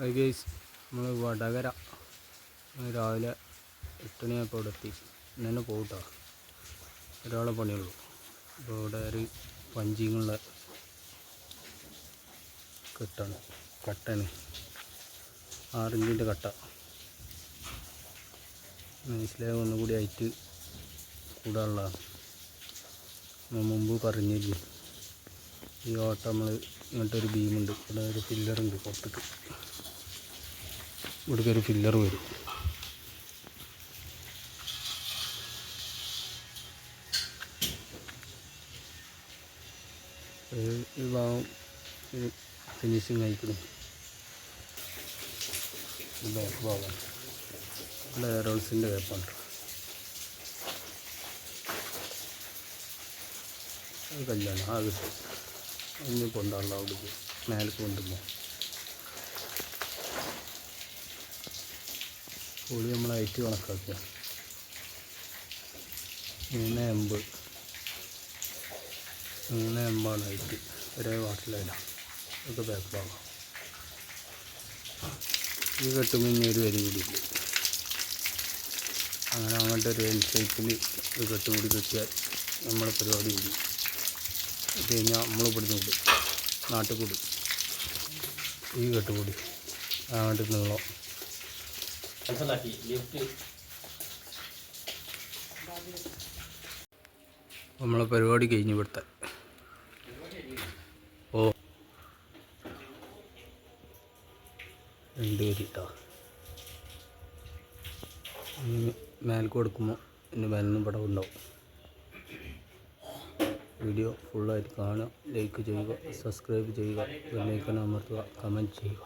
Guys നമ്മൾ വടകര. രാവിലെ എട്ട് മണിയായപ്പോൾ ഇവിടെ എത്തി ഇന്നെ പോകട്ടോ ഒരാളെ പണിയുള്ളൂ. അപ്പോൾ ഇവിടെ ഒരു പഞ്ചിങ്ങുള്ള കെട്ടാണ്. കട്ടാണ് ആറിഞ്ചിന്റെ കട്ട. മനസ്സിലായ ഒന്നുകൂടി ആയിട്ട് കൂടാനുള്ളതാണ് മുമ്പ് പറഞ്ഞിരുന്നു ഈ ഓട്ടം നമ്മൾ ഇങ്ങോട്ടൊരു ബീമുണ്ട്. ഇവിടെ ഒരു പില്ലറുണ്ട് പുറത്തേക്ക്. ഇവിടേക്ക് ഒരു ഫില്ലർ വരും. ഭാഗം ഫിനിഷിങ് ആയിക്കുന്നു ബാക്ക് ഭാഗം. ഇവിടെ എയറോൾസിന്റെ വേപ്പാണ് കല്യാണം. ആകട്ടെ കിട്ടും ഇനി കൊണ്ടാണല്ലോ അവിടേക്ക്. മേലേക്ക് കൊണ്ടുപോകും. കൂലി നമ്മൾ ഹൈറ്റ് കണക്കാക്കുക മൂന്ന് എമ്പ്. മൂന്ന് എമ്പാണ് ഹൈറ്റ് ഒരേ വാട്ടിലല്ല ഒക്കെ പേപ്പറാകാം ഈ കെട്ടുമ്പോൾ ഇനി ഒരു വരി കൂടി അങ്ങനെ അങ്ങനത്തെ ഒരു ഷേപ്പിൽ ഒരു കെട്ട് കൂടി കെട്ടിയാൽ നമ്മുടെ പരിപാടി കൂടി. അത് കഴിഞ്ഞാൽ നമ്മൾ ഇവിടുന്ന് കൂടി നാട്ടിൽ കൂടി. ഈ കെട്ടുകൂടി അങ്ങോട്ട് നീളം. നമ്മളെ പരിപാടി കഴിഞ്ഞ് ഇവിടുത്തെ. ഓ. രണ്ട് പേര് കേട്ടോ മേലേക്ക് കൊടുക്കുമ്പോൾ എന്റെ മേലിന് ഇവിടെ ഉണ്ടാവും വീഡിയോ ഫുള്ളായിട്ട് കാണുക ലൈക്ക് ചെയ്യുക സബ്സ്ക്രൈബ് ചെയ്യുക ബെല്ലൈക്കൺ അമർത്തുക കമന്റ് ചെയ്യുക.